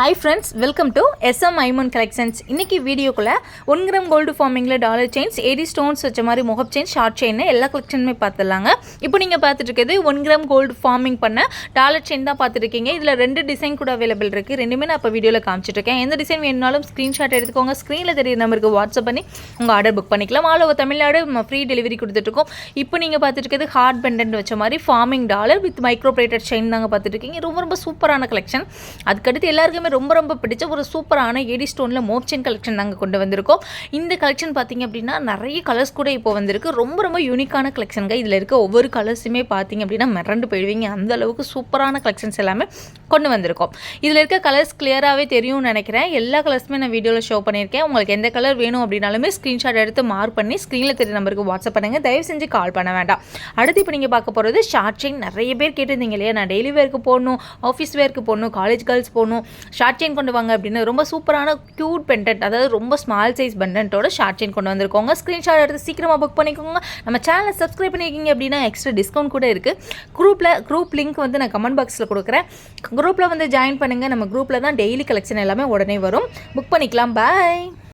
Hi friends welcome to SM Aiman collections இன்றைக்கி வீடியோக்குள்ளே one gram gold ஃபார்மிங்கில் dollar chains AD stones வச்ச மாதிரி முகப் செயின் ஷார்ட் செயின் எல்லா கலெக்ஷனுமே பார்த்துடலாங்க இப்போ நீங்கள் பார்த்துட்டு இருக்கிறது ஒன் கிராம் கோல்டு ஃபார்மிங் பண்ண டாலர் செயின் தான் பார்த்துருக்கீங்க இதில் ரெண்டு டிசைன் கூட அவைலபிள் இருக்குது ரெண்டுமே நான் இப்போ வீடியோவில் காமிச்சிட்ருக்கேன் எந்த டிசைன் வேணுனாலும் ஸ்க்ரீன்ஷாட் எடுத்துக்கோங்க. ஸ்க்ரீனில் தெரியுற நம்பருக்கு வாட்ஸ்அப் பண்ணி உங்கள் ஆர்டர் புக் பண்ணிக்கலாம். All over Tamil Nadu free delivery கொடுத்துட்ருக்கோம் இப்போ நீங்கள் பார்த்துட்டு இருக்கிறது ஹார்ட் பெண்டன்ட் வச்ச மாதிரி forming dollar with micro plated chain தாங்க பார்த்துட்ருக்கீங்க ரொம்ப ரொம்ப சூப்பரான கலெக்ஷன் அதுக்கடுத்து எல்லாருக்குமே ரொம்ப ரொம்ப பிடிச்ச ஒரு சூப்பரான ஏடி ஸ்டோனில் மோப்சன் கலெக்ஷன் நாங்கள் கொண்டு வந்திருக்கோம். இந்த கலெக்ஷன் பார்த்தீங்க அப்படின்னா நிறைய கலர்ஸ் கூட இப்போ வந்திருக்கு. ரொம்ப ரொம்ப யூனிக்கான கலெக்ஷனுங்க இதில் இருக்க ஒவ்வொரு கலர்ஸுமே பார்த்தீங்க அப்படின்னா மிரண்டு போயிடுவீங்க. அந்த அளவுக்கு சூப்பரான கலெக்ஷன்ஸ் எல்லாமே கொண்டு வந்திருக்கோம். இதில் இருக்க கலர்ஸ் கிளியராகவே தெரியும்னு நினைக்கிறேன். எல்லா கலர்ஸுமே நான் வீடியோவில் ஷோ பண்ணியிருக்கேன். உங்களுக்கு எந்த கலர் வேணும் அப்படின்னாலுமே ஸ்க்ரீன்ஷாட் எடுத்து மார்க் பண்ணி ஸ்க்ரீனில் தெரிய நம்பருக்கு வாட்ஸ்அப் பண்ணுங்கள் தயவு செஞ்சு கால் பண்ண வேண்டாம். அடுத்து இப்போ நீங்கள் பார்க்க போகிறது ஷார்ட் செயின் நிறைய பேர் கேட்டிருந்தீங்க இல்லையா? நான் டெய்லி வேர்க்கு போடணும் ஆஃபீஸ் வேர்க்கு போடணும் காலேஜ் கேர்ள்ஸ் போடணும் ஷார்ட் செயின் கொண்டு வாங்க அப்படின்னு ரொம்ப சூப்பரான க்யூட் பெண்டன்ட் அதாவது ரொம்ப ஸ்மால் சைஸ் பெண்டன்ட்டோட ஷார்ட் செயின் கொண்டு வந்திருக்கோங்க. ஸ்க்ரீன்ஷாட் எடுத்து சீக்கிரமாக புக் பண்ணிக்கோங்க. நம்ம சேனலை சப்ஸ்கிரைப் பண்ணியிருக்கீங்க அப்படின்னா எக்ஸ்ட்ரா டிஸ்கவுண்ட் கூட இருக்குது குரூப்பில் குரூப் லிங்க் வந்து நான் கமெண்ட் பாக்ஸில் கொடுக்குறேன். குரூப்பில் வந்து ஜாயின் பண்ணுங்கள் நம்ம குரூப்பில் தான் டெய்லி கலெக்ஷன் எல்லாமே உடனே வரும். புக் பண்ணிக்கலாம். பாய்